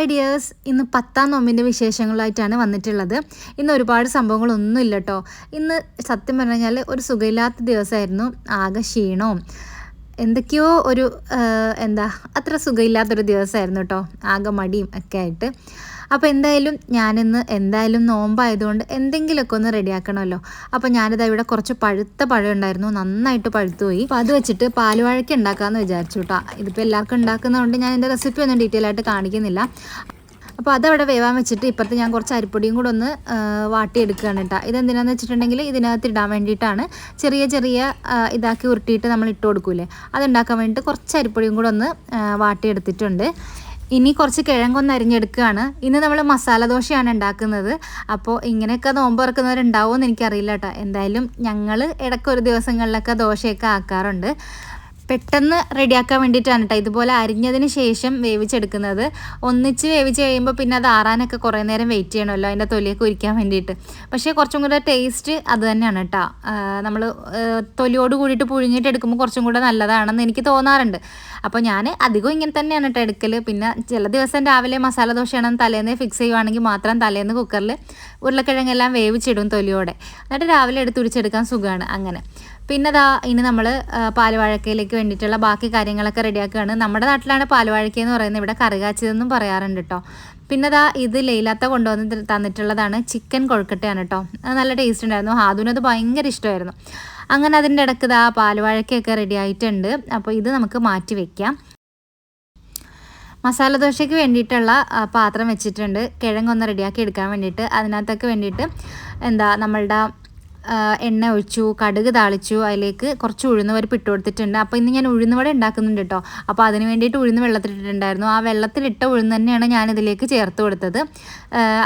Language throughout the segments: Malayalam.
ഹായ് ഡിയേഴ്സ് ഇന്ന് പത്താം നോമ്പിന്റെ വിശേഷങ്ങളായിട്ടാണ് വന്നിട്ടുള്ളത്. ഇന്ന് ഒരുപാട് സംഭവങ്ങളൊന്നും ഇല്ല കേട്ടോ ഇന്ന് സത്യം പറഞ്ഞു കഴിഞ്ഞാൽ ഒരു സുഖമില്ലാത്ത ദിവസമായിരുന്നു. ആകെ ക്ഷീണവും. എന്തൊക്കെയോ ഒരു എന്താ അത്ര സുഖമില്ലാത്തൊരു ദിവസമായിരുന്നു കേട്ടോ. ആകെ മടിയും ഒക്കെ ആയിട്ട്. അപ്പോൾ എന്തായാലും ഞാനിന്ന് എന്തായാലും നോമ്പായതുകൊണ്ട് എന്തെങ്കിലുമൊക്കെ ഒന്ന് റെഡിയാക്കണമല്ലോ. അപ്പോൾ ഞാനിതാ ഇവിടെ കുറച്ച് പഴുത്ത പഴം ഉണ്ടായിരുന്നു. നന്നായിട്ട് പഴുത്തു പോയി. അത് വെച്ചിട്ട് പാലുവാഴയ്ക്ക് ഉണ്ടാക്കാമെന്ന് വിചാരിച്ചു കേട്ടോ. ഇതിപ്പോൾ എല്ലാവർക്കും ഉണ്ടാക്കുന്നതുകൊണ്ട് ഞാൻ എന്റെ റെസിപ്പി ഒന്നും ഡീറ്റെയിൽ ആയിട്ട് കാണിക്കുന്നില്ല. അപ്പോൾ അതവിടെ വേവാൻ വെച്ചിട്ട് ഇപ്പുറത്ത് ഞാൻ കുറച്ച് അരിപ്പൊടിയും കൂടെ ഒന്ന് വാട്ടിയെടുക്കുകയാണ് കേട്ടോ. ഇതെന്തിനാന്ന് വെച്ചിട്ടുണ്ടെങ്കിൽ ഇതിനകത്ത് ഇടാൻ വേണ്ടിയിട്ടാണ്. ചെറിയ ചെറിയ ഇതാക്കി ഉരുട്ടിയിട്ട് നമ്മൾ ഇട്ട് കൊടുക്കൂലേ. അതുണ്ടാക്കാൻ വേണ്ടിയിട്ട് കുറച്ച് അരിപ്പൊടിയും കൂടെ ഒന്ന് വാട്ടിയെടുത്തിട്ടുണ്ട്. ഇനി കുറച്ച് കിഴങ്ങൊന്ന് അരിഞ്ഞെടുക്കുകയാണ്. ഇന്ന് നമ്മൾ മസാല ദോശയാണ് ഉണ്ടാക്കുന്നത്. അപ്പോൾ ഇങ്ങനെയൊക്കെ നോമ്പ് തുറക്കുന്നവരുണ്ടാവുമോ എന്ന് എനിക്കറിയില്ല കേട്ടോ. എന്തായാലും ഞങ്ങൾ ഇടയ്ക്കൊരു ദിവസങ്ങളിലൊക്കെ ദോശയൊക്കെ ആക്കാറുണ്ട്. പെട്ടെന്ന് റെഡിയാക്കാൻ വേണ്ടിയിട്ടാണ് കേട്ടോ ഇതുപോലെ അരിഞ്ഞതിന് ശേഷം വേവിച്ചെടുക്കുന്നത്. ഒന്നിച്ച് വേവിച്ച് കഴിയുമ്പോൾ പിന്നെ അത് ആറാനൊക്കെ കുറേ നേരം വെയിറ്റ് ചെയ്യണമല്ലോ അതിന്റെ തൊലിയൊക്കെ ഉരിക്കാൻ വേണ്ടിയിട്ട്. പക്ഷേ കുറച്ചും കൂടെ ടേസ്റ്റ് അത് തന്നെയാണ് കേട്ടോ നമ്മൾ തൊലിയോട് കൂടിയിട്ട് പുഴുങ്ങിയിട്ട് എടുക്കുമ്പോൾ കുറച്ചും കൂടെ നല്ലതാണെന്ന് എനിക്ക് തോന്നാറുണ്ട്. അപ്പോൾ ഞാൻ അധികം ഇങ്ങനെ തന്നെയാണ് കേട്ടോ എടുക്കൽ പിന്നെ ചില ദിവസം രാവിലെ മസാല ദോശയാണെന്ന് തലേന്ന് ഫിക്സ് ചെയ്യുവാണെങ്കിൽ മാത്രം തലേന്ന് കുക്കറിൽ ഉരുളക്കിഴങ്ങെല്ലാം വേവിച്ചിടും തൊലിയോടെ. എന്നിട്ട് രാവിലെ എടുത്ത് ഉരിച്ചെടുക്കാൻ സുഖമാണ് അങ്ങനെ. പിന്നെ ദാ ഇനി നമ്മൾ പാലുവാഴക്കയിലേക്ക് വേണ്ടിയിട്ടുള്ള ബാക്കി കാര്യങ്ങളൊക്കെ റെഡിയാക്കുകയാണ്. നമ്മുടെ നാട്ടിലാണ് പാലുവാഴക്ക എന്ന് പറയുന്നത്. ഇവിടെ കറികാച്ചതെന്നും പറയാറുണ്ട് കേട്ടോ പിന്നെ ദാ ഇത് ലൈലാത്ത കൊണ്ടുവന്ന് തന്നിട്ടുള്ളതാണ് ചിക്കൻ കൊഴുക്കട്ടയാണ് കേട്ടോ അത് നല്ല ടേസ്റ്റ് ഉണ്ടായിരുന്നു. ഹാദുവിനത് ഭയങ്കര ഇഷ്ടമായിരുന്നു. അങ്ങനെ അതിന്റെ ഇടയ്ക്ക് ദാ പാലുവാഴക്കയൊക്കെ റെഡി ആയിട്ടുണ്ട്. അപ്പോൾ ഇത് നമുക്ക് മാറ്റി വെക്കാം. മസാല ദോശയ്ക്ക് വേണ്ടിയിട്ടുള്ള പാത്രം വെച്ചിട്ടുണ്ട്. കിഴങ്ങൊന്ന് റെഡിയാക്കി എടുക്കാൻ വേണ്ടിയിട്ട്. അതിനകത്തൊക്കെ വേണ്ടിയിട്ട് എന്താ നമ്മളുടെ എണ്ണ ഒഴിച്ചു കടുക് താളിച്ചു അതിലേക്ക് കുറച്ച് ഉഴുന്ന് പരിപ്പ് ഇട്ട് കൊടുത്തിട്ടുണ്ട്. അപ്പോൾ ഇന്ന് ഞാൻ ഉഴുന്ന് വട ഉണ്ടാക്കുന്നുണ്ട് കേട്ടോ അപ്പോൾ അതിന് വേണ്ടിയിട്ട് ഉഴുന്ന് വെള്ളത്തിലിട്ടിട്ടുണ്ടായിരുന്നു. ആ വെള്ളത്തിലിട്ട ഉഴുന്ന് തന്നെയാണ് ഞാൻ ഇതിലേക്ക് ചേർത്ത് കൊടുത്തത്.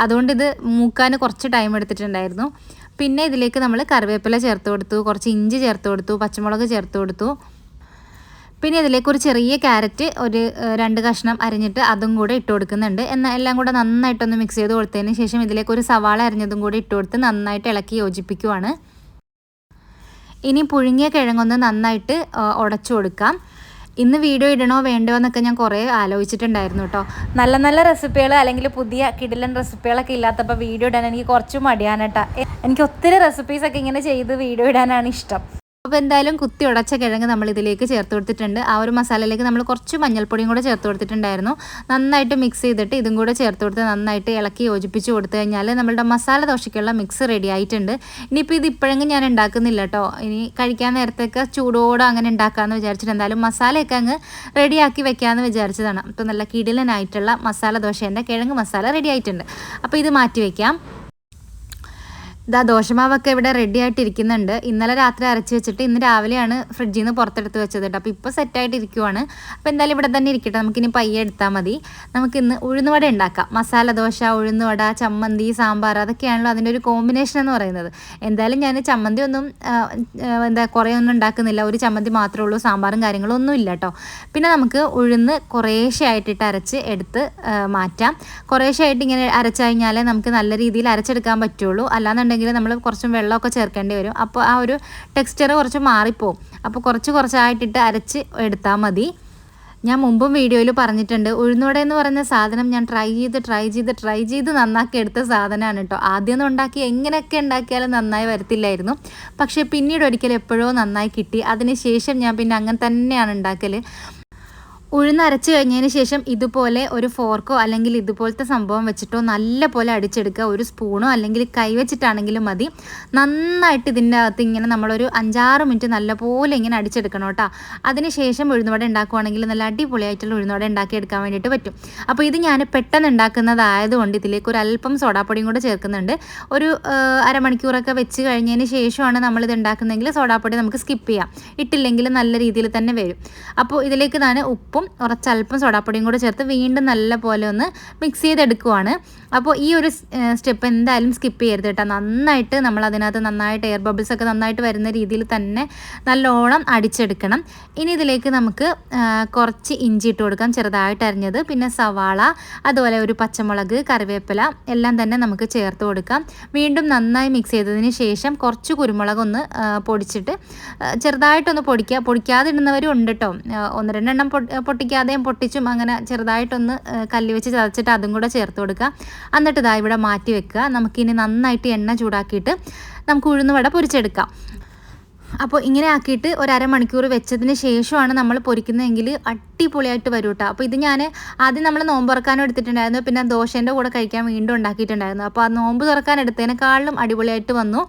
അതുകൊണ്ട് ഇത് മൂക്കാൻ കുറച്ച് ടൈം എടുത്തിട്ടുണ്ടായിരുന്നു. പിന്നെ ഇതിലേക്ക് നമ്മൾ കറിവേപ്പില ചേർത്ത് കൊടുത്തു കുറച്ച് ഇഞ്ചി ചേർത്ത് കൊടുത്തു പച്ചമുളക് ചേർത്ത് കൊടുത്തു. പിന്നെ ഇതിലേക്ക് ഒരു ചെറിയ ക്യാരറ്റ് ഒരു രണ്ട് കഷ്ണം അരിഞ്ഞിട്ട് അതും കൂടെ ഇട്ട് കൊടുക്കുന്നുണ്ട്. എന്നാൽ എല്ലാം കൂടെ നന്നായിട്ടൊന്ന് മിക്സ് ചെയ്ത് കൊടുത്തതിന് ശേഷം ഇതിലേക്ക് ഒരു സവാള അരിഞ്ഞതും കൂടി ഇട്ട് കൊടുത്ത് നന്നായിട്ട് ഇളക്കി യോജിപ്പിക്കുവാണ്. ഇനി പുഴുങ്ങിയ കിഴങ്ങൊന്ന് നന്നായിട്ട് ഉടച്ചു കൊടുക്കാം. ഇന്ന് വീഡിയോ ഇടണോ വേണ്ടോ എന്നൊക്കെ ഞാൻ കുറേ ആലോചിച്ചിട്ടുണ്ടായിരുന്നു കേട്ടോ. നല്ല നല്ല റെസിപ്പികൾ അല്ലെങ്കിൽ പുതിയ കിടിലൻ റെസിപ്പികളൊക്കെ ഇല്ലാത്തപ്പോൾ വീഡിയോ ഇടാൻ എനിക്ക് കുറച്ച് മടിയാണ് കേട്ടോ. എനിക്ക് ഒത്തിരി റെസിപ്പീസൊക്കെ ഇങ്ങനെ ചെയ്ത് വീഡിയോ ഇടാനാണ് ഇഷ്ടം. അപ്പോൾ എന്തായാലും കുത്തി ഉടച്ച കിഴങ്ങ് നമ്മൾ ഇതിലേക്ക് ചേർത്ത് കൊടുത്തിട്ടുണ്ട്. ആ ഒരു മസാലയിലേക്ക് നമ്മൾ കുറച്ച് മഞ്ഞൾപ്പൊടിയും കൂടെ ചേർത്ത് കൊടുത്തിട്ടുണ്ടായിരുന്നു. നന്നായിട്ട് മിക്സ് ചെയ്തിട്ട് ഇതും കൂടെ ചേർത്ത് കൊടുത്ത് നന്നായിട്ട് ഇളക്കി യോജിപ്പിച്ച് കൊടുത്തു കഴിഞ്ഞാൽ നമ്മളുടെ മസാല ദോശയ്ക്കുള്ള മിക്സ് റെഡി ആയിട്ടുണ്ട്. ഇനിയിപ്പോൾ ഇത് ഇപ്പോഴെങ്കിലും ഞാൻ ഉണ്ടാക്കുന്നില്ല കേട്ടോ ഇനി കഴിക്കാൻ നേരത്തേക്ക് ചൂടോടെ അങ്ങനെ ഉണ്ടാക്കാമെന്ന് വിചാരിച്ചിട്ട് എന്തായാലും മസാലയൊക്കെ അങ്ങ് റെഡിയാക്കി വെക്കാമെന്ന് വിചാരിച്ചതാണ്. അപ്പോൾ നല്ല കിടിലനായിട്ടുള്ള മസാല ദോശേന്റെ കിഴങ്ങ് മസാല റെഡി ആയിട്ടുണ്ട്. അപ്പോൾ ഇത് മാറ്റി വയ്ക്കാം ഇതാ ദോശമാവൊക്കെ ഇവിടെ റെഡി ആയിട്ടിരിക്കുന്നുണ്ട്. ഇന്നലെ രാത്രി അരച്ച് വെച്ചിട്ട് ഇന്ന് രാവിലെയാണ് ഫ്രിഡ്ജിൽ നിന്ന് പുറത്തെടുത്ത് വെച്ചത് കേട്ടോ അപ്പോൾ ഇപ്പോൾ സെറ്റായിട്ട് ഇരിക്കുവാണ് അപ്പോൾ എന്തായാലും ഇവിടെ തന്നെ ഇരിക്കട്ടെ. നമുക്കിനി പയ്യെ എടുത്താൽ മതി. നമുക്ക് നമുക്കിന്ന് ഉഴുന്നുവട ഉണ്ടാക്കാം. മസാല ദോശ ഉഴുന്നുവട ചമ്മന്തി സാമ്പാർ അതൊക്കെയാണല്ലോ അതിന്റെ ഒരു കോമ്പിനേഷൻ എന്ന് പറയുന്നത്. എന്തായാലും ഞാൻ ചമ്മന്തി ഒന്നും എന്താ കുറേ ഒന്നും ഉണ്ടാക്കുന്നില്ല. ഒരു ചമ്മന്തി മാത്രമേ ഉള്ളൂ. സാമ്പാറും കാര്യങ്ങളും ഒന്നും ഇല്ല കേട്ടോ പിന്നെ നമുക്ക് ഉഴുന്ന് കുറേശ്ശെ ആയിട്ടിട്ട് അരച്ച് എടുത്ത് മാറ്റാം. കുറേശ്ശെ ആയിട്ട് ഇങ്ങനെ അരച്ചു കഴിഞ്ഞാലേ നമുക്ക് നല്ല രീതിയിൽ അരച്ചെടുക്കാൻ പറ്റുള്ളൂ. അല്ലാന്നുണ്ടെങ്കിൽ ഉണ്ടെങ്കിൽ നമ്മൾ കുറച്ചും വെള്ളമൊക്കെ ചേർക്കേണ്ടി വരും. അപ്പോൾ ആ ഒരു ടെക്സ്ചർ കുറച്ച് മാറിപ്പോവും. അപ്പോൾ കുറച്ച് കുറച്ചായിട്ടിട്ട് അരച്ച് എടുത്താൽ മതി. ഞാൻ മുമ്പും വീഡിയോയിൽ പറഞ്ഞിട്ടുണ്ട് ഉഴുന്നുവട എന്ന് പറയുന്ന സാധനം ഞാൻ ട്രൈ ചെയ്ത് ട്രൈ ചെയ്ത് ട്രൈ ചെയ്ത് നന്നാക്കി എടുത്ത സാധനമാണ് കേട്ടോ. ആദ്യമൊന്നും ഉണ്ടാക്കി എങ്ങനെയൊക്കെ ഉണ്ടാക്കിയാലും നന്നായി വരത്തില്ലായിരുന്നു. പക്ഷേ പിന്നീട് ഒരിക്കലും എപ്പോഴോ നന്നായി കിട്ടി. അതിന് ശേഷം ഞാൻ പിന്നെ അങ്ങനെ തന്നെയാണ് ഉണ്ടാക്കൽ ഉഴുന്നരച്ച് കഴിഞ്ഞതിന് ശേഷം ഇതുപോലെ ഒരു ഫോർക്കോ അല്ലെങ്കിൽ ഇതുപോലത്തെ സംഭവം വെച്ചിട്ടോ നല്ല പോലെ അടിച്ചെടുക്കുക. ഒരു സ്പൂണോ അല്ലെങ്കിൽ കൈ വെച്ചിട്ടാണെങ്കിലും മതി. നന്നായിട്ട് ഇതിന്റെ അകത്ത് ഇങ്ങനെ നമ്മളൊരു അഞ്ചാറ് മിനിറ്റ് നല്ലപോലെ ഇങ്ങനെ അടിച്ചെടുക്കണം കേട്ടോ. അതിന് ശേഷം ഉഴുന്നുവട ഉണ്ടാക്കുവാണെങ്കിൽ നല്ല അടിപൊളിയായിട്ടുള്ള ഉഴുന്നുവട ഉണ്ടാക്കിയെടുക്കാൻ വേണ്ടിയിട്ട് പറ്റും. അപ്പോൾ ഇത് ഞാൻ പെട്ടെന്ന് ഉണ്ടാക്കുന്നതായതുകൊണ്ട് ഇതിലേക്ക് ഒരു അല്പം സോഡാപ്പൊടിയും കൂടെ ചേർക്കുന്നുണ്ട്. ഒരു അരമണിക്കൂറൊക്കെ വെച്ച് കഴിഞ്ഞതിന് ശേഷമാണ് നമ്മളിത് ഉണ്ടാക്കുന്നതെങ്കിൽ സോഡാപ്പൊടി നമുക്ക് സ്കിപ്പ് ചെയ്യാം. ഇട്ടില്ലെങ്കിൽ നല്ല രീതിയിൽ തന്നെ വരും. അപ്പോൾ ഇതിലേക്ക് ഞാൻ ഉപ്പും കുറച്ചല്പം സോഡാപ്പൊടിയും കൂടെ ചേർത്ത് വീണ്ടും നല്ല പോലെ ഒന്ന് മിക്സ് ചെയ്തെടുക്കുവാണ്. അപ്പോൾ ഈ ഒരു സ്റ്റെപ്പ് എന്തായാലും സ്കിപ്പ് ചെയ്യരുത് കേട്ടോ. നന്നായിട്ട് നമ്മൾ അതിനകത്ത് നന്നായിട്ട് എയർ ബബിൾസ് ഒക്കെ നന്നായിട്ട് വരുന്ന രീതിയിൽ തന്നെ നല്ലോണം അടിച്ചെടുക്കണം. ഇനി ഇതിലേക്ക് നമുക്ക് കുറച്ച് ഇഞ്ചി ഇട്ട് കൊടുക്കാം ചെറുതായിട്ട് അരിഞ്ഞത്. പിന്നെ സവാള അതുപോലെ ഒരു പച്ചമുളക് കറിവേപ്പില എല്ലാം തന്നെ നമുക്ക് ചേർത്ത് കൊടുക്കാം. വീണ്ടും നന്നായി മിക്സ് ചെയ്തതിന് ശേഷം കുറച്ച് കുരുമുളക് ഒന്ന് പൊടിച്ചിട്ട് ചെറുതായിട്ടൊന്ന് പൊടിക്കുക പൊടിക്കാതെ ഇടുന്നവരും ഉണ്ട് കേട്ടോ. ഒന്ന് രണ്ടെണ്ണം പൊട്ടിക്കാതെയും പൊട്ടിച്ചും അങ്ങനെ ചെറുതായിട്ടൊന്ന് കല്ലി വെച്ച് ചതച്ചിട്ട് അതും കൂടെ ചേർത്ത് കൊടുക്കുക. എന്നിട്ട് ഇതാ ഇവിടെ മാറ്റി വെക്കുക. നമുക്കിനി നന്നായിട്ട് എണ്ണ ചൂടാക്കിയിട്ട് നമുക്ക് ഉഴുന്നുവട പൊരിച്ചെടുക്കാം. അപ്പോൾ ഇങ്ങനെ ആക്കിയിട്ട് ഒരു അരമണിക്കൂർ വെച്ചതിന് ശേഷമാണ് നമ്മൾ പൊരിക്കുന്നതെങ്കിൽ അടിപൊളിയായിട്ട് വരും കേട്ടോ. അപ്പോൾ ഇത് ഞാൻ ആദ്യം നമ്മൾ നോമ്പ് തുറക്കാനും എടുത്തിട്ടുണ്ടായിരുന്നു. പിന്നെ ദോശേന്റെ കൂടെ കഴിക്കാൻ വീണ്ടും ഉണ്ടാക്കിയിട്ടുണ്ടായിരുന്നു. അപ്പോൾ ആ നോമ്പ് തുറക്കാൻ എടുത്തതിനേക്കാളും അടിപൊളിയായിട്ട് വന്നു.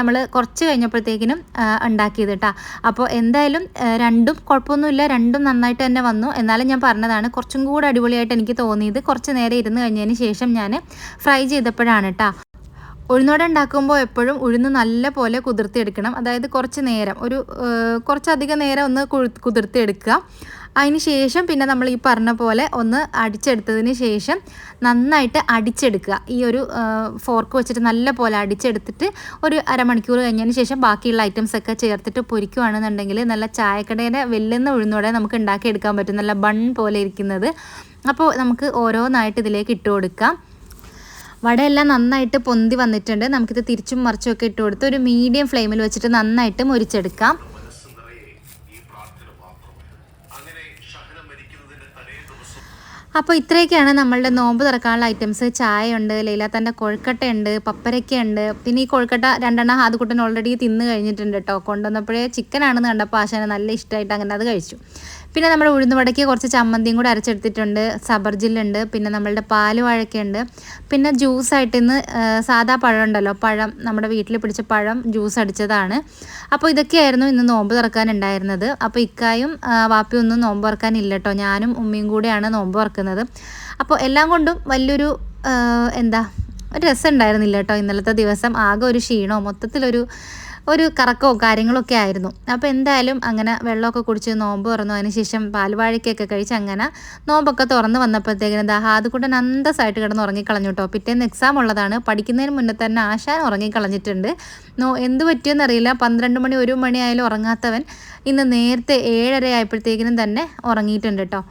നമ്മൾ കുറച്ച് കഴിഞ്ഞപ്പോഴത്തേക്കിനും ഉണ്ടാക്കിയത് കേട്ടോ. അപ്പോൾ എന്തായാലും രണ്ടും കുഴപ്പമൊന്നുമില്ല. രണ്ടും നന്നായിട്ട് തന്നെ വന്നു. എന്നാലും ഞാൻ പറഞ്ഞതാണ് കുറച്ചും കൂടെ അടിപൊളിയായിട്ട് എനിക്ക് തോന്നിയത് കുറച്ച് നേരം ഇരുന്ന് കഴിഞ്ഞതിന് ശേഷം ഞാൻ ഫ്രൈ ചെയ്തപ്പോഴാണ് കേട്ടോ. ഉഴുന്നോട ഉണ്ടാക്കുമ്പോൾ എപ്പോഴും ഉഴുന്ന് നല്ല പോലെ കുതിർത്തിയെടുക്കണം. അതായത് കുറച്ച് നേരം ഒരു കുറച്ചധികം നേരം ഒന്ന് കുതിർത്തിയെടുക്കുക. അതിന് ശേഷം പിന്നെ നമ്മൾ ഈ പറഞ്ഞ പോലെ ഒന്ന് അടിച്ചെടുത്തതിന് ശേഷം നന്നായിട്ട് അടിച്ചെടുക്കുക. ഈ ഒരു ഫോർക്ക് വെച്ചിട്ട് നല്ല പോലെ അടിച്ചെടുത്തിട്ട് ഒരു അരമണിക്കൂർ കഴിഞ്ഞതിന് ശേഷം ബാക്കിയുള്ള ഐറ്റംസ് ഒക്കെ ചേർത്തിട്ട് പൊരിക്കുകയാണെന്നുണ്ടെങ്കിൽ നല്ല ചായക്കടയുടെ വെല്ലുന്ന ഉഴുന്നോടെ നമുക്ക് ഉണ്ടാക്കിയെടുക്കാൻ പറ്റും. നല്ല ബൺ പോലെ ഇരിക്കുന്നത്. അപ്പോൾ നമുക്ക് ഓരോന്നായിട്ട് ഇതിലേക്ക് ഇട്ട് കൊടുക്കാം വടയെല്ലാം നന്നായിട്ട് പൊന്തി വന്നിട്ടുണ്ട്. നമുക്കിത് തിരിച്ചും മറിച്ചും ഒക്കെ ഇട്ട് കൊടുത്ത് ഒരു മീഡിയം ഫ്ലെയിമിൽ വെച്ചിട്ട് നന്നായിട്ട് മുരിച്ചെടുക്കാം. അപ്പോൾ ഇത്രയൊക്കെയാണ് നമ്മളുടെ നോമ്പ് തുറക്കാനുള്ള ഐറ്റംസ് ചായ ഉണ്ട് ലൈലാത്തന്റെ കൊഴുക്കട്ടയുണ്ട് പപ്പരക്കയുണ്ട്. പിന്നെ ഈ കൊഴുക്കട്ട രണ്ടെണ്ണം ആദ്യക്കുട്ടൻ ഓൾറെഡി തിന്ന് കഴിഞ്ഞിട്ടുണ്ട് കേട്ടോ കൊണ്ടുവന്നപ്പോഴേ ചിക്കനാണെന്ന് കണ്ടപ്പോൾ ആശാന നല്ല ഇഷ്ടമായിട്ട് അങ്ങനെ അത് കഴിച്ചു. പിന്നെ നമ്മുടെ ഉഴുന്നുവടയ്ക്ക് കുറച്ച് ചമ്മന്തിയും കൂടെ അരച്ചെടുത്തിട്ടുണ്ട്. സബർജില്ലുണ്ട് പിന്നെ നമ്മളുടെ പാൽ വാഴക്കയുണ്ട് പിന്നെ ജ്യൂസായിട്ട് ഇന്ന് സാധാ പഴം ഉണ്ടല്ലോ. പഴം നമ്മുടെ വീട്ടിൽ പിടിച്ച പഴം ജ്യൂസ് അടിച്ചതാണ്. അപ്പോൾ ഇതൊക്കെയായിരുന്നു ഇന്ന് നോമ്പ് തുറക്കാൻ ഉണ്ടായിരുന്നത്. അപ്പോൾ ഇക്കായും ആ, വാപ്പിയും ഒന്നും നോമ്പ് തുറക്കാനില്ല കേട്ടോ ഞാനും ഉമ്മയും കൂടെയാണ് നോമ്പ് തുറക്കുന്നത്. അപ്പോൾ എല്ലാം കൊണ്ടും വലിയൊരു എന്താ ഒരു രസം ഉണ്ടായിരുന്നില്ല കേട്ടോ ഇന്നലത്തെ ദിവസം. ആകെ ഒരു ക്ഷീണോ മൊത്തത്തിലൊരു ഒരു കറക്കവും കാര്യങ്ങളൊക്കെ ആയിരുന്നു. അപ്പോൾ എന്തായാലും അങ്ങനെ വെള്ളമൊക്കെ കുടിച്ച് നോമ്പ് തുറന്നു അതിന് ശേഷം പാൽവാഴയ്ക്കൊക്കെ കഴിച്ച് അങ്ങനെ നോമ്പൊക്കെ തുറന്ന് വന്നപ്പോഴത്തേക്കിനും ദാ ആദ്യക്കൂട്ടൻ അന്തസ്സായിട്ട് കിടന്ന് ഉറങ്ങിക്കളഞ്ഞു കേട്ടോ. പിറ്റേന്ന് എക്സാം ഉള്ളതാണ്. പഠിക്കുന്നതിന് മുന്നേ തന്നെ ആശാൻ ഉറങ്ങിക്കളഞ്ഞിട്ടുണ്ട്. നോ എന്ത് പറ്റിയെന്നറിയില്ല പന്ത്രണ്ട് മണി ഒരു മണിയായാലും ഉറങ്ങാത്തവൻ ഇന്ന് നേരത്തെ ഏഴര ആയപ്പോഴത്തേക്കിനും തന്നെ ഉറങ്ങിയിട്ടുണ്ട് കേട്ടോ.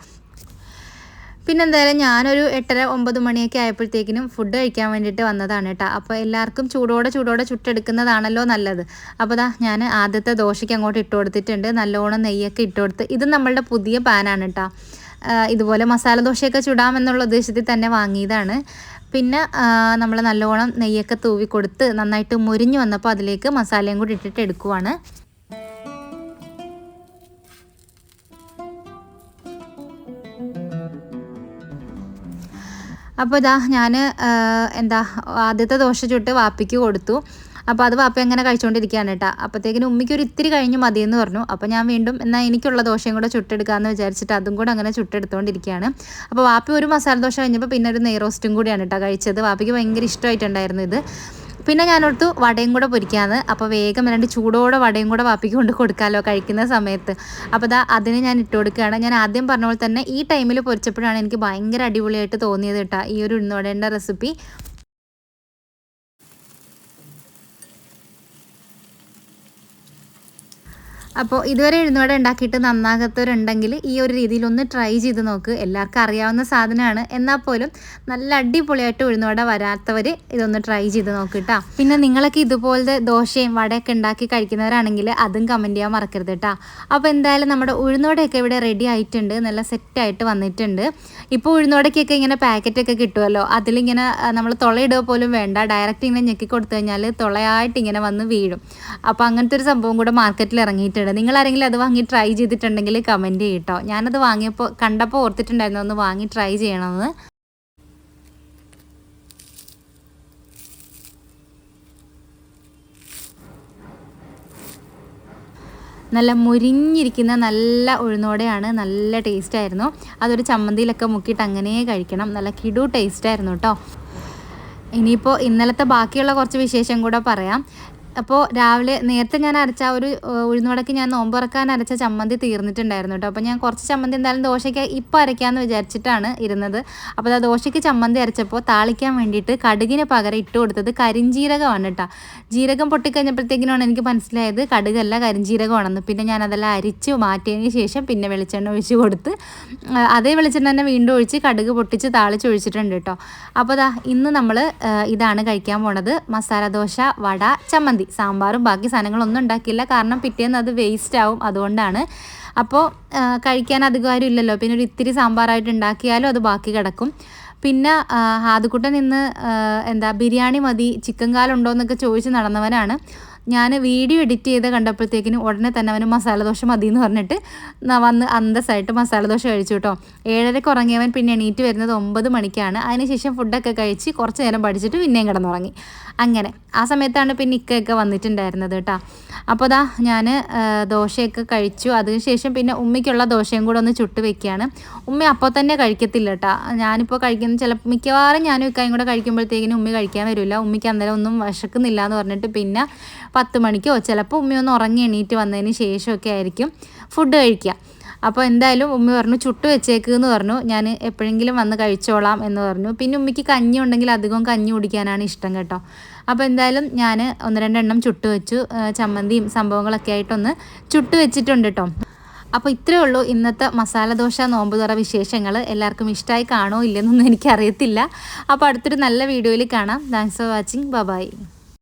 പിന്നെ എന്തായാലും ഞാനൊരു എട്ടര ഒമ്പത് മണിയൊക്കെ ആയപ്പോഴത്തേക്കിനും ഫുഡ് കഴിക്കാൻ വേണ്ടിയിട്ട് വന്നതാണ് കേട്ടോ. അപ്പോൾ എല്ലാവർക്കും ചൂടോടെ ചൂടോടെ ചുട്ടെടുക്കുന്നതാണല്ലോ നല്ലത്. അപ്പോൾ ദാ ഞാൻ ആദ്യത്തെ ദോശയ്ക്ക് അങ്ങോട്ട് ഇട്ട് കൊടുത്തിട്ടുണ്ട്. നല്ലോണം നെയ്യൊക്കെ ഇട്ട് കൊടുത്ത് ഇത് നമ്മളുടെ പുതിയ പാനാണ് കേട്ടോ. ഇതുപോലെ മസാല ദോശയൊക്കെ ചുടാമെന്നുള്ള ഉദ്ദേശത്തിൽ തന്നെ വാങ്ങിയതാണ്. പിന്നെ നമ്മൾ നല്ലോണം നെയ്യൊക്കെ തൂവി കൊടുത്ത് നന്നായിട്ട് മുരിഞ്ഞ് വന്നപ്പോൾ അതിലേക്ക് മസാലയും കൂടി ഇട്ടിട്ട് എടുക്കുവാണ്. അപ്പോൾ ഇതാ ഞാൻ എന്താ ആദ്യത്തെ ദോശ ചുട്ട് വാപ്പിക്ക് കൊടുത്തു. അപ്പോൾ അത് വാപ്പ അങ്ങനെ കഴിച്ചുകൊണ്ടിരിക്കുകയാണ് കേട്ടോ. അപ്പോഴത്തേക്കിനും ഉമ്മയ്ക്ക് ഒരു ഇത്തിരി കഴിഞ്ഞ് മതിയെന്ന് പറഞ്ഞു. അപ്പോൾ ഞാൻ വീണ്ടും എന്നാൽ എനിക്കുള്ള ദോശയും കൂടെ ചുട്ടെടുക്കാമെന്ന് വിചാരിച്ചിട്ട് അതും കൂടെ അങ്ങനെ ചുട്ടെടുത്തുകൊണ്ടിരിക്കുകയാണ് അപ്പോൾ വാപ്പി ഒരു മസാല ദോശ കഴിഞ്ഞപ്പോൾ പിന്നെ ഒരു നെയ് റോസ്റ്റും കൂടിയാണ് കേട്ടോ കഴിച്ചത്. വാപ്പിക്ക് ഭയങ്കര ഇഷ്ടമായിട്ടുണ്ടായിരുന്നു ഇത്. പിന്നെ ഞാനോർത്തു വടയും കൂടെ പൊരിക്കാന്ന്. അപ്പോൾ വേഗം രണ്ട് ചൂടോടെ വടയും കൂടെ വാപ്പിക്ക് കൊണ്ട് കൊടുക്കാമല്ലോ കഴിക്കുന്ന സമയത്ത്. അപ്പോൾ ദാ അതിന് ഞാൻ ഇട്ട് കൊടുക്കുകയാണ്. ഞാൻ ആദ്യം പറഞ്ഞ പോലെ തന്നെ ഈ ടൈമിൽ പൊരിച്ചപ്പോഴാണ് എനിക്ക് ഭയങ്കര അടിപൊളിയായിട്ട് തോന്നിയത് കേട്ടോ ഈ ഒരു ഉഴുന്നുവടേന്റെ റെസിപ്പി. അപ്പോൾ ഇതുവരെ ഉഴുന്നുവട ഉണ്ടാക്കിയിട്ട് നന്നാകാത്തവരുണ്ടെങ്കിൽ ഈ ഒരു രീതിയിൽ ഒന്ന് ട്രൈ ചെയ്ത് നോക്ക്. എല്ലാവർക്കും അറിയാവുന്ന സാധനമാണ്. എന്നാൽ പോലും നല്ല അടിപൊളിയായിട്ട് ഉഴുന്നുവട വരാത്തവർ ഇതൊന്ന് ട്രൈ ചെയ്ത് നോക്ക് കേട്ടോ പിന്നെ നിങ്ങളൊക്കെ ഇതുപോലത്തെ ദോശയും വടയൊക്കെ ഉണ്ടാക്കി കഴിക്കുന്നവരാണെങ്കിൽ അതും കമന്റ് ചെയ്യാൻ മറക്കരുത് കേട്ടോ അപ്പോൾ എന്തായാലും നമ്മുടെ ഉഴുന്നുവടയൊക്കെ ഇവിടെ റെഡി ആയിട്ടുണ്ട്. നല്ല സെറ്റായിട്ട് വന്നിട്ടുണ്ട്. ഇപ്പോൾ ഉഴുന്നുവടയ്ക്കൊക്കെ ഇങ്ങനെ പാക്കറ്റൊക്കെ കിട്ടുമല്ലോ അതിലിങ്ങനെ നമ്മൾ തുളയിടുക പോലും വേണ്ട. ഡയറക്റ്റ് ഇങ്ങനെ ഞെക്കി കൊടുത്തു കഴിഞ്ഞാൽ തുളയായിട്ട് ഇങ്ങനെ വന്ന് വീഴും. അപ്പോൾ അങ്ങനത്തെ ഒരു സംഭവം കൂടെ മാർക്കറ്റിൽ ഇറങ്ങിയിട്ടുണ്ട്. നിങ്ങൾ ആരെങ്കിലും അത് വാങ്ങി ട്രൈ ചെയ്തിട്ടുണ്ടെങ്കിൽ കമന്റ് ചെയ്യട്ടോ. ഞാനത് വാങ്ങിയപ്പോൾ കണ്ടപ്പോൾ ഓർത്തിട്ടുണ്ടായിരുന്നു ഒന്ന് വാങ്ങി ട്രൈ ചെയ്യണമെന്ന് നല്ല മുരിഞ്ഞിരിക്കുന്ന നല്ല ഉഴുന്നോടെയാണ് നല്ല ടേസ്റ്റ് ആയിരുന്നു. അതൊരു ചമ്മന്തിയിലൊക്കെ മുക്കിയിട്ട് അങ്ങനെ കഴിക്കണം. നല്ല കിടു ടേസ്റ്റ് ആയിരുന്നു കേട്ടോ ഇനിയിപ്പോൾ ഇന്നലത്തെ ബാക്കിയുള്ള കുറച്ച് വിശേഷം കൂടെ പറയാം. അപ്പോൾ രാവിലെ നേരത്തെ ഞാൻ അരച്ച ഒരു ഉഴുന്നുവടക്ക് ഞാൻ നോമ്പ് തുറക്കാൻ അരച്ച ചമ്മന്തി തീർന്നിട്ടുണ്ടായിരുന്നു കേട്ടോ. അപ്പോൾ ഞാൻ കുറച്ച് ചമ്മന്തി എന്തായാലും ദോശയ്ക്ക് ഇപ്പം അരയ്ക്കാമെന്ന് വിചാരിച്ചിട്ടാണ് ഇരുന്നത്. അപ്പോൾ ആ ദോശയ്ക്ക് ചമ്മന്തി അരച്ചപ്പോൾ താളിക്കാൻ വേണ്ടിയിട്ട് കടുകിന് പകരം ഇട്ട് കൊടുത്തത് കരിഞ്ജീരകമാണ് കേട്ടോ. ജീരകം പൊട്ടിക്കഴിഞ്ഞപ്പോഴത്തേക്കിനാണ് എനിക്ക് മനസ്സിലായത് കടുകല്ല കരിഞ്ജീരകമാണെന്ന് പിന്നെ ഞാൻ അതെല്ലാം അരിച്ച് മാറ്റിയതിന് ശേഷം പിന്നെ വെളിച്ചെണ്ണ ഒഴിച്ച് കൊടുത്ത് അതേ വെളിച്ചെണ്ണ തന്നെ വീണ്ടും ഒഴിച്ച് കടുക് പൊട്ടിച്ച് താളിച്ച് ഒഴിച്ചിട്ടുണ്ട് കേട്ടോ. അപ്പോൾ ഇന്ന് നമ്മൾ ഇതാണ് കഴിക്കാൻ പോണത്. മസാല ദോശ വട ചമ്മന്തി. സാമ്പാറും ബാക്കി സാധനങ്ങളൊന്നും ഉണ്ടാക്കിയില്ല. കാരണം പിറ്റേന്ന് അത് വേസ്റ്റ് ആവും. അതുകൊണ്ടാണ്. അപ്പോൾ കഴിക്കാൻ അധികം ആരും ഇല്ലല്ലോ. പിന്നെ ഒരു ഇത്തിരി സാമ്പാറായിട്ട് ഉണ്ടാക്കിയാലും അത് ബാക്കി കിടക്കും. പിന്നെ ആദ്യക്കൂട്ടം നിന്ന് എന്താ ബിരിയാണി മതി ചിക്കൻ കാലുണ്ടോ എന്നൊക്കെ ചോദിച്ച് നടന്നവനാണ്. ഞാൻ വീഡിയോ എഡിറ്റ് ചെയ്ത് കണ്ടപ്പോഴത്തേക്കിനും ഉടനെ തന്നെ അവന് മസാല ദോശ മതി എന്ന് പറഞ്ഞിട്ട് വന്ന് അന്തസ്സായിട്ട് മസാല ദോശ കഴിച്ചു കേട്ടോ. ഏഴരയ്ക്ക് ഉറങ്ങിയവൻ പിന്നെ എണീറ്റ് വരുന്നത് ഒമ്പത് മണിക്കാണ്. അതിനുശേഷം ഫുഡൊക്കെ കഴിച്ച് കുറച്ച് നേരം പഠിച്ചിട്ട് പിന്നെയും കിടന്നുറങ്ങി. അങ്ങനെ. ആ സമയത്താണ് പിന്നെ ഇക്കയൊക്കെ വന്നിട്ടുണ്ടായിരുന്നത് കേട്ടോ. അപ്പോൾ ദാ ഞാൻ ദോശയൊക്കെ കഴിച്ചു. അതിനുശേഷം പിന്നെ ഉമ്മയ്ക്കുള്ള ദോശയും കൂടെ ഒന്ന് ചുട്ട് വെക്കുകയാണ്. ഉമ്മ അപ്പോൾ തന്നെ കഴിക്കത്തില്ല കേട്ടോ. ഞാനിപ്പോൾ കഴിക്കുന്ന ചില മിക്കവാറും ഞാനും ഇക്കായും കൂടെ കഴിക്കുമ്പോഴത്തേക്കിനും ഉമ്മ കഴിക്കാൻ വരില്ല. ഉമ്മയ്ക്ക് അന്നേരം ഒന്നും വിശക്കുന്നില്ല എന്ന് പറഞ്ഞിട്ട് പിന്നെ പത്ത് മണിക്കോ ചിലപ്പോൾ ഉമ്മയൊന്ന് ഉറങ്ങി എണീറ്റ് വന്നതിന് ശേഷമൊക്കെ ആയിരിക്കും ഫുഡ് കഴിക്കുക. അപ്പോൾ എന്തായാലും ഉമ്മ പറഞ്ഞു ചുട്ട് വെച്ചേക്ക് എന്ന് പറഞ്ഞു. ഞാൻ എപ്പോഴെങ്കിലും വന്ന് കഴിച്ചോളാം എന്ന് പറഞ്ഞു. പിന്നെ ഉമ്മയ്ക്ക് കഞ്ഞി ഉണ്ടെങ്കിൽ അധികം കഞ്ഞി കുടിക്കാനാണ് ഇഷ്ടം കേട്ടോ. അപ്പോൾ എന്തായാലും ഞാൻ ഒന്ന് രണ്ടെണ്ണം ചുട്ട് വെച്ചു. ചമ്മന്തിയും സംഭവങ്ങളൊക്കെ ആയിട്ടൊന്ന് ചുട്ട് വെച്ചിട്ടുണ്ട് കേട്ടോ. അപ്പോൾ ഇത്രയേ ഉള്ളൂ ഇന്നത്തെ മസാല ദോശ നോമ്പ് തുറ വിശേഷങ്ങൾ എല്ലാവർക്കും ഇഷ്ടമായി കാണോ ഇല്ലെന്നൊന്നും എനിക്കറിയത്തില്ല. അപ്പോൾ അടുത്തൊരു നല്ല വീഡിയോയിൽ കാണാം. Thanks for watching bye